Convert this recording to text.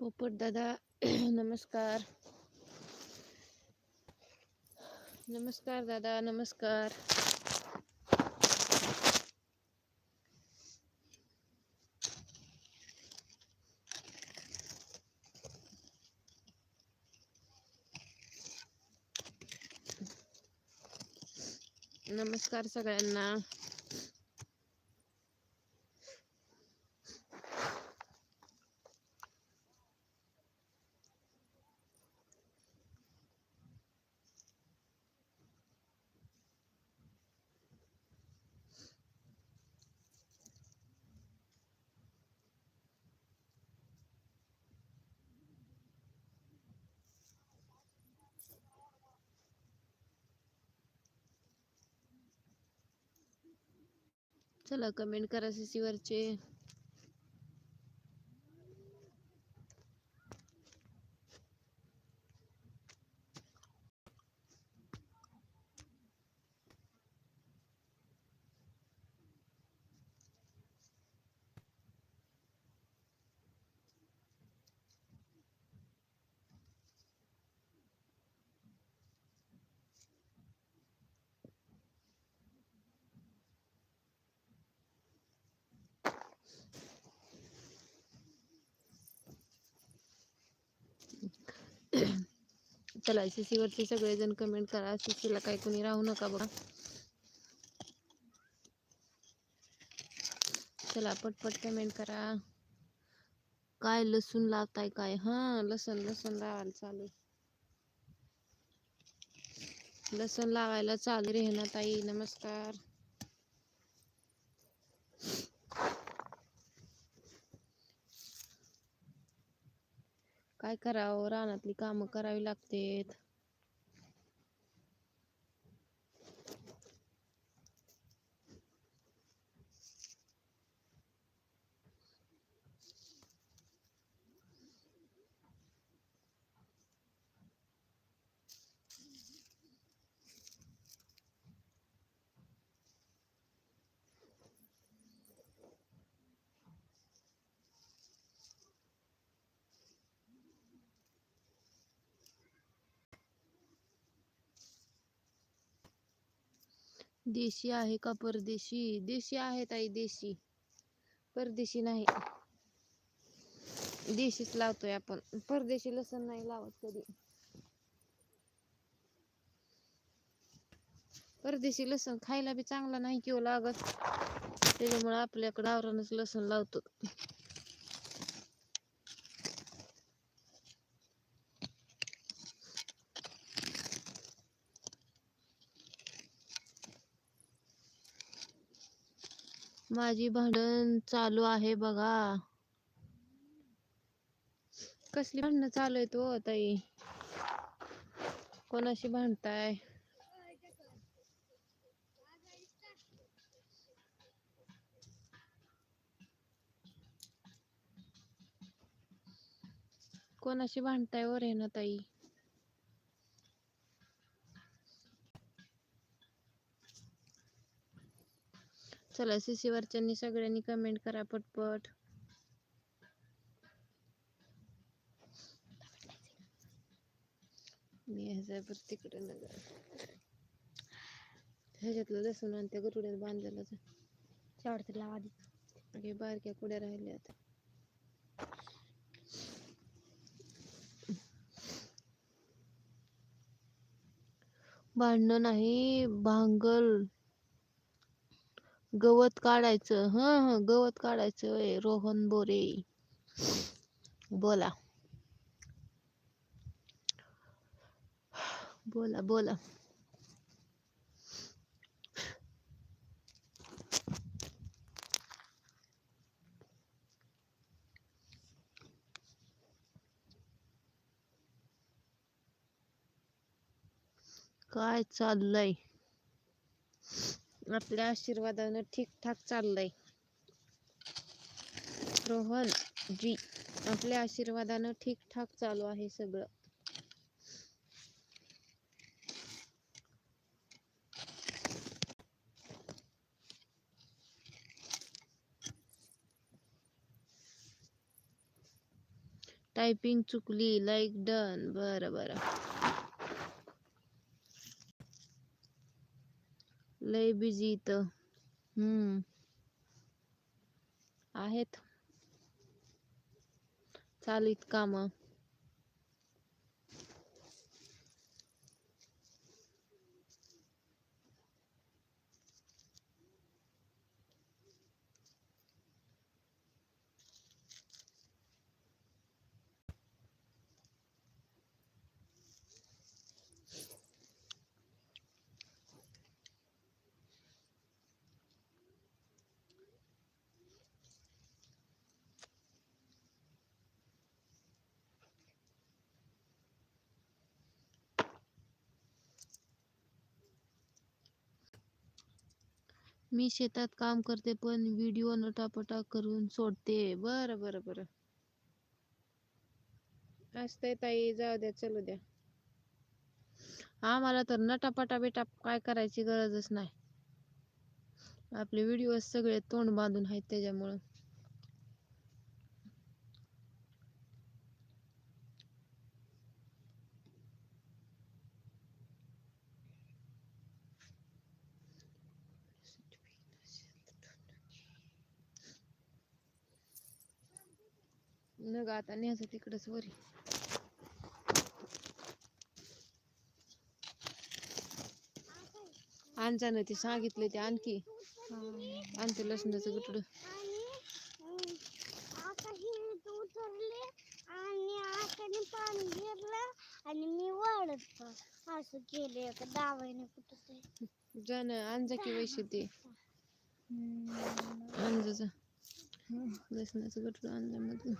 पोपट दादा नमस्कार. नमस्कार दादा नमस्कार. नमस्कार सगळ्यांना. चला कमेंट करा वरचे. चला सीसी वरचे सगळेजण कमेंट करा सीसी ला काही कोणी राहू नका बघा चला पटपट कमेंट करा काय लसूण लावताय काय हा लसण लसण लावायला चालू लसण लावायला चालू रेहना ताई नमस्कार काय करावं? रानातली कामं करावी लागतेत. देशी आहे का परदेशी? देशी आहे ताई देशी. परदेशी नाही. देशीच लावतोय आपण. परदेशी लसण नाही लावत कधी. परदेशी लसण खायला बी चांगला नाही किंवा लागत. त्याच्यामुळे आपल्याकडे आवरणच लसण लावतो. माझी भांडण चालू आहे बघा. कसली भांडणं चालू आहेत हो ताई? कोणाशी भांडताय? कोणाशी भांडताय हो वर आहे ना ताई चला सीसी वरच्यांनी सगळ्यांनी कमेंट करा पटपट. मी ह्याच्या तिकडे नगर ह्याच्यातलं लसूण आणि त्या गरुड्यात बांधलेलं शेवटचं लावा आधी. बारक्या कुड्या राहिल्या आता. भांडण नाही भांगल. गवत काढायचं. ह ह गवत काढायचं रोहन बोरे. बोला. बोला बोला. काय चाललंय? आपल्या आशीर्वादानं ठीकठाक चाललंय. रोहन जी आपल्या आशीर्वादानं ठीकठाक चालू आहे सगळं. टायपिंग चुकली लाईक डन बरं बरं. लय बिझी इथं. हम्म. आहेत. चालीत काम. मी शेतात काम करते पण व्हिडिओ नटापटा करून सोडते. बरं बरं बरं. असतंय ताई जाऊ द्या चलू द्या. आम्हाला तर नटापटा बिटा काय करायची गरजच नाही. आपले व्हिडिओ सगळे तोंड बांधून आहेत त्याच्यामुळं. न ग आता न्यायचं तिकडच वरी. आणजानं ते सांगितलं ते आणखी. आणते लसणाचं गुटड आणि पाणी आणि मी वाढत असं केले का दावाने कुठं जण आणजा की वैसे ते. आणजा लसणाचं गुटड आणजा